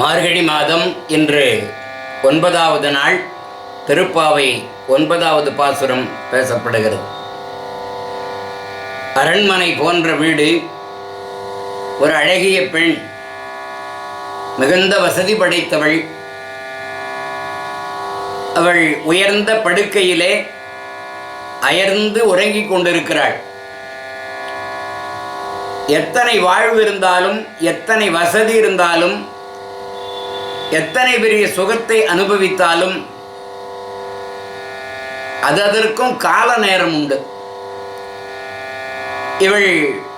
மார்கழி மாதம் இன்று ஒன்பதாவது நாள் திருப்பாவை ஒன்பதாவது பாசுரம் பேசப்படுகிறது. அரண்மனை போன்ற வீடு ஒரு அழகிய பெண் மிகுந்த வசதி படைத்தவள். அவள் உயர்ந்த படுக்கையிலே அயர்ந்து உறங்கிக் கொண்டிருக்கிறாள். எத்தனை வாழ்வு இருந்தாலும் எத்தனை வசதி இருந்தாலும் எத்தனை பெரிய சுகத்தை அனுபவித்தாலும் அது அதற்கும் கால நேரம் உண்டு. இவள்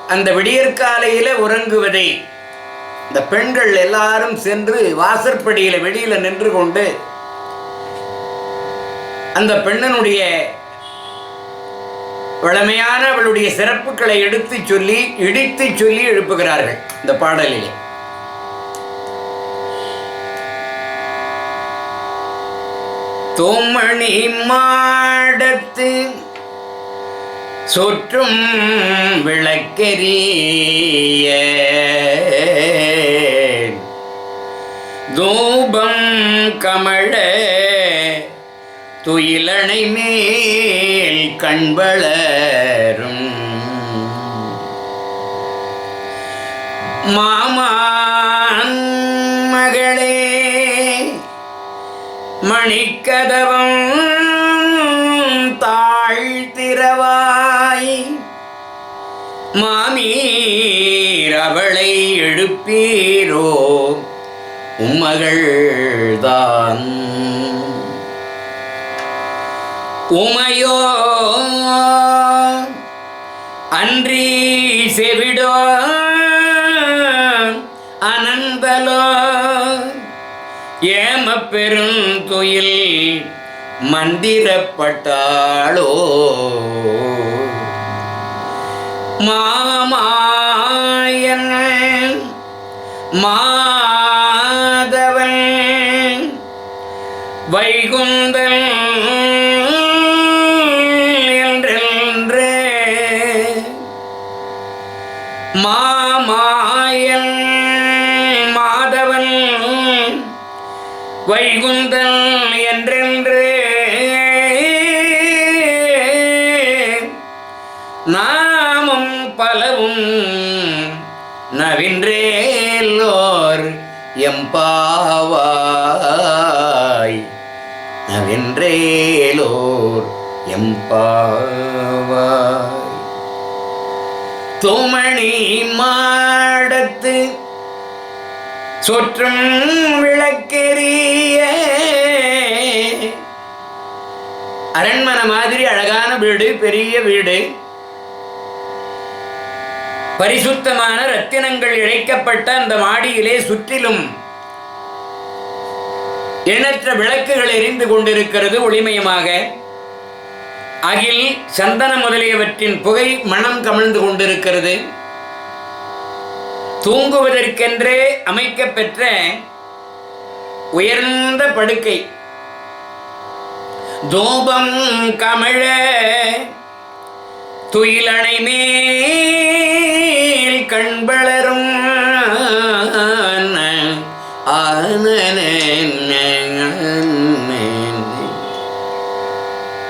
அந்த விடியற்காலையில உறங்குவதை இந்த பெண்கள் எல்லாரும் சென்று வாசற்படியில வெளியில நின்று கொண்டு அந்த பெண்ணனுடைய வளமையான அவளுடைய சிறப்புகளை எடுத்து சொல்லி இடித்து சொல்லி எழுப்புகிறார்கள் இந்த பாடலிலே. தோமணி மாடத்து சொற்றும் விளக்கெரிய தூபம் கமழ துயிலணை மேல் கண்வளரும். மாமா மகளே மணிக்கதவம் தாழ்த்திரவாய். மாமீர் அவளை எழுப்பீரோ உம்மகள்தான் உமையோ ஏம பெருந்துயில் மந்திரப்பட்டாளோ. மாமாயன் மாதவன் வைகுந்தன் வைகுந்தன் என்றென்று நாமும் பலவும் நவின்றேல்லோர் எம்பாவாய். நவின்றேலோர் எம்பாவாய். தோமணி மாடத்து சொற்றும் விளக்கெரிய அரண்மனை மாதிரி அழகான வீடு பெரிய வீடு. பரிசுத்தமான ரத்தினங்கள் இழைக்கப்பட்ட அந்த மாடியிலே சுற்றிலும் எண்ணற்ற விளக்குகள் எரிந்து கொண்டிருக்கிறது ஒளிமயமாக. அகில் சந்தனம் முதலியவற்றின் புகை மனம் கமிழ்ந்து கொண்டிருக்கிறது. தூங்குவதற்கென்றே அமைக்கப்பெற்ற உயர்ந்த படுக்கை. தூபம் கமழ துயிலணை மேல் கண்பளரும்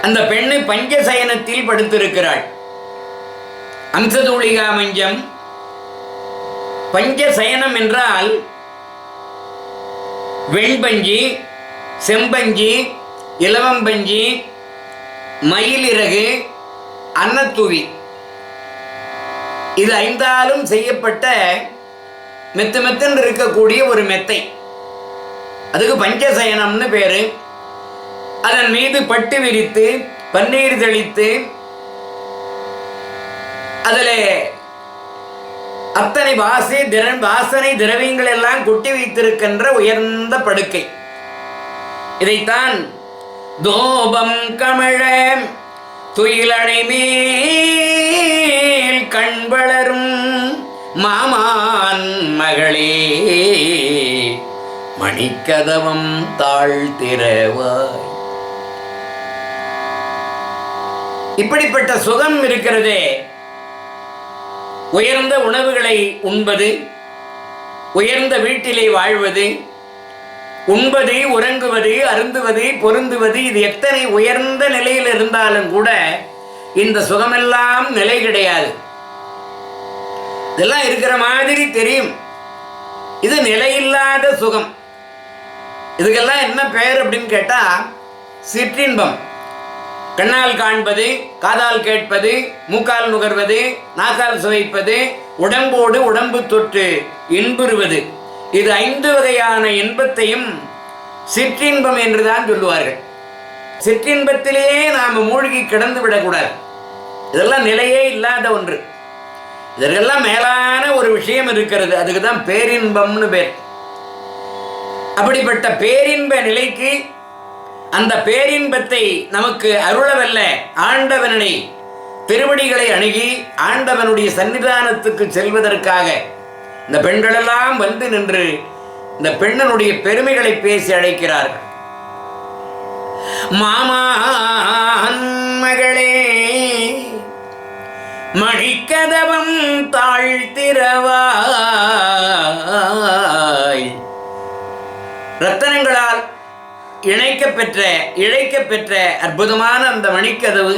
அந்த பெண்ணு பஞ்சசயனத்தில் படுத்திருக்கிறாள். அம்சதூளிகா மஞ்சம் பஞ்சசயனம் என்றால் வெண்பஞ்சி செம்பஞ்சி இலவம்பஞ்சி மயிலிறகு அன்னத்துவி. இது ஐந்தாலும் செய்யப்பட்ட மெத்து மெத்துன்னு இருக்கக்கூடிய ஒரு மெத்தை. அதுக்கு பஞ்சசயனம்னு பேர். அதன் மீது பட்டு விரித்து பன்னீர் தெளித்து அதில் அத்தனை வாசி திறன் வாசனை திரவியங்கள் எல்லாம் கொட்டி வைத்திருக்கின்ற உயர்ந்த படுக்கை. இதைத்தான் தோபம் கமழ துயிலடைமேல் கண் வளரும் மாமான் மகளே. மணிக்கதவம் தாழ்த்திரவாய் இப்படிப்பட்ட சுகம் இருக்கிறதே. உயர்ந்த உணவுகளை உண்பது உயர்ந்த வீட்டிலே வாழ்வது உண்பது உறங்குவது அருந்துவது பொருந்துவது இது எத்தனை உயர்ந்த நிலையில் இருந்தாலும் கூட இந்த சுகமெல்லாம் நிலை கிடையாது. இதெல்லாம் இருக்கிற மாதிரி தெரியும். இது நிலையில்லாத சுகம். இதுக்கெல்லாம் என்ன பெயர் அப்படின்னு கேட்டால் சிற்றின்பம். கண்ணால் காண்பது காதால் கேட்பது மூக்கால் நுகர்வது நாக்கால் சுவைப்பது உடம்போடு உடம்பு தொற்று இன்புறுவது. இது ஐந்து வகையான இன்பத்தையும் சிற்றின்பம் என்றுதான் சொல்லுவார்கள். சிற்றின்பத்திலேயே நாம் மூழ்கி கிடந்து விடக்கூடாது. இதெல்லாம் நிலையே இல்லாத ஒன்று. இதற்கெல்லாம் மேலான ஒரு விஷயம் இருக்கிறது. அதுக்கு தான் பேரின்பம்னு பேர். அப்படிப்பட்ட பேரின்ப நிலைக்கு அந்த பேரின்பத்தை நமக்கு அருளவல்ல. ஆண்டவனை திருவடிகளை அணுகி ஆண்டவனுடைய சன்னிதானத்துக்கு செல்வதற்காக இந்த பெண்களெல்லாம் வந்து நின்று இந்த பெண்ணனுடைய பெருமைகளை பேசி அழைக்கிறார்கள். மாமா மகளே மணிக்கதவம் தாழ்த்திரவாய். ரத்தனங்களால் இணைக்க பெற்ற இழைக்க பெற்ற அற்புதமான அந்த மணிக்கதவு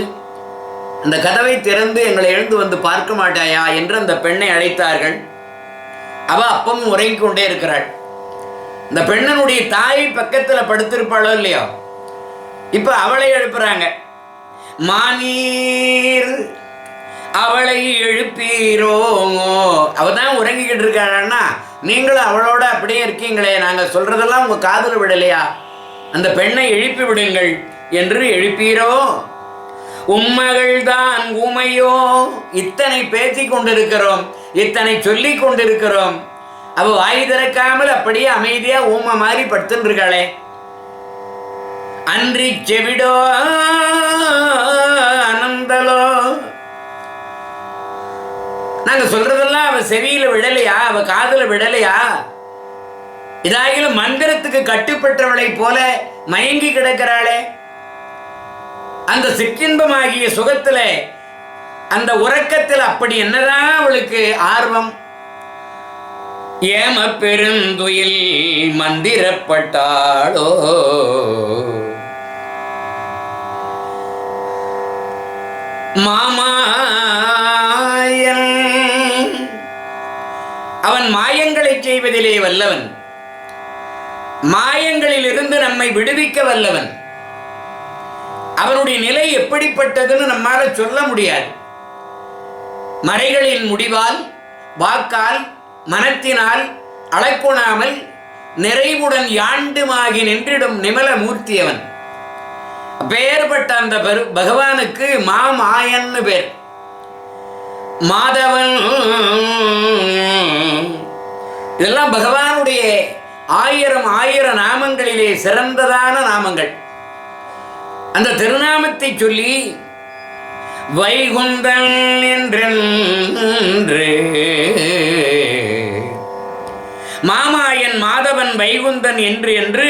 அந்த கதவை திறந்து எங்களை எழுந்து வந்து பார்க்க மாட்டாயா என்று அந்த பெண்ணை அழைத்தார்கள். அவ அப்பமும் உறங்கிக் கொண்டே இருக்கிறாள். இந்த பெண்ணனுடைய தாய் பக்கத்தில் படுத்திருப்பாளோ இல்லையோ? இப்போ அவளை எழுப்புறாங்க. மானீர் அவளை எழுப்பீரோ? அவ தான் உறங்கிக்கிட்டு இருக்காளன்னா நீங்களும் அவளோட அப்படியே இருக்கீங்களே நாங்கள் சொல்றதெல்லாம் உங்க காதுல விடலையா? அந்த பெண்ணை எழுப்பி விடுங்கள் என்று எழுப்பீரோ? உம்மகள் தான் ஊமையோ இத்தனை பேசி கொண்டிருக்கிறோம் இத்தனை சொல்லி கொண்டிருக்கிறோம். அவ வாய் திறக்காமல் அப்படியே அமைதியா ஊமை மாதிரி படுத்துருக்காளே அன்றி செவிடோ? அனந்தலோ? நாங்க சொல்றதெல்லாம் அவ செவியில விடலையா? அவ காதுல விடலையா? இதாகிலும் மந்திரத்துக்கு கட்டுப்பட்டவளை போல மயங்கி கிடக்கிறாளே. அந்த சிற்றின்பமாகிய சுகத்துல அந்த உறக்கத்தில் அப்படி என்னதான் அவளுக்கு ஆர்வம்? ஏம பெருந்துயில் மந்திரப்பட்டாளோ? மாமாயன் அவன் மாயங்களை செய்வதிலே வல்லவன். மாயங்களில் இருந்து நம்மை விடுவிக்க வல்லவன். அவனுடைய நிலை எப்படிப்பட்டதுன்னு நம்மால சொல்ல முடியாது. மறைகளின் முடிவால் வாக்கால் மனத்தினால் அளக்கொணாமல் நிறைவுடன் யாண்டுமாகி நின்றிடும் நிமல மூர்த்தியவன். பெயர்பட்ட அந்த பகவானுக்கு மாமாயன்னு பேர். மாதவன். இதெல்லாம் பகவானுடைய ஆயிரம் ஆயிரம் நாமங்களிலே சிறந்ததான நாமங்கள். அந்த திருநாமத்தை சொல்லி வைகுந்தன் என்றென்று மாமாயன் மாதவன் வைகுந்தன் என்று என்று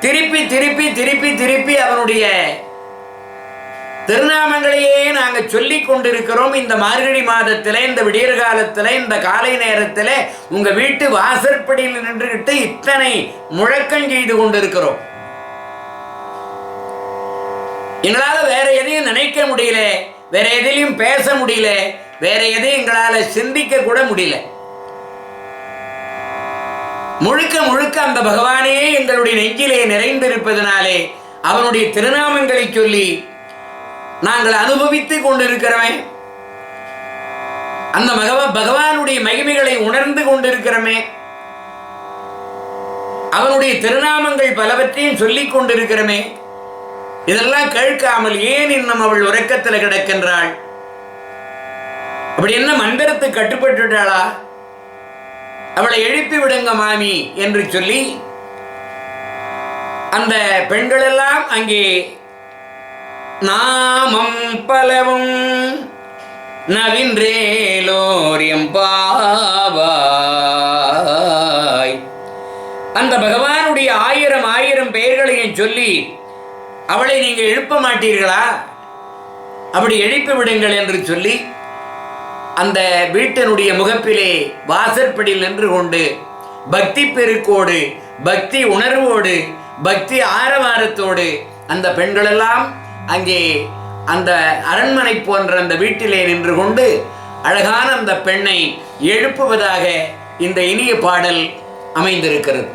திருப்பி திருப்பி திருப்பி திருப்பி அவனுடைய திருநாமங்களையே நாங்கள் சொல்லி கொண்டிருக்கிறோம். இந்த மார்கழி மாதத்தில் இந்த விடியற் காலத்தில் இந்த காலை நேரத்தில் உங்கள் வீட்டு வாசற்படியில் நின்றுகிட்டு இத்தனை முழக்கம் செய்து கொண்டிருக்கிறோம். எங்களால் வேற எதையும் நினைக்க முடியல வேற எதிலையும் பேச முடியல வேற எதையும் எங்களால் சிந்திக்க கூட முடியல. முழுக்க முழுக்க அந்த பகவானே எங்களுடைய நெஞ்சிலே நிறைந்திருப்பதனாலே அவனுடைய திருநாமங்களை சொல்லி நாங்கள் அனுபவித்துக் கொண்டிருக்கிறவன் அந்த மகவ பகவானுடைய மகிமைகளை உணர்ந்து கொண்டிருக்கிறோமே. அவனுடைய திருநாமங்கள் பலவற்றையும் சொல்லிக் கொண்டிருக்கிறோமே. இதெல்லாம் கேட்காமல் ஏன் இன்னும் அவள் உறக்கத்தில் கிடக்கின்றாள்? அப்படி என்ன மந்திரத்துக்கு கட்டுப்பட்டுட்டாளா அவளை எழுப்பி விடுங்க மாமி என்று சொல்லி அந்த பெண்களெல்லாம் அங்கே நாமம் பலவும் நவின்றேலோரியம் பாவாய். அந்த பகவானுடைய ஆயிரம் ஆயிரம் பெயர்களையும் சொல்லி அவளை நீங்கள் எழுப்ப மாட்டீர்களா? அப்படி எழுப்பி விடுங்கள் என்று சொல்லி அந்த வீட்டினுடைய முகப்பிலே வாசற்படியில் நின்று கொண்டு பக்தி பெருக்கோடு பக்தி உணர்வோடு பக்தி ஆரவாரத்தோடு அந்த பெண்களெல்லாம் அங்கே அந்த அரண்மனை போன்ற அந்த வீட்டிலே நின்று கொண்டு அழகான அந்த பெண்ணை எழுப்புவதாக இந்த இனிய பாடல் அமைந்திருக்கிறது.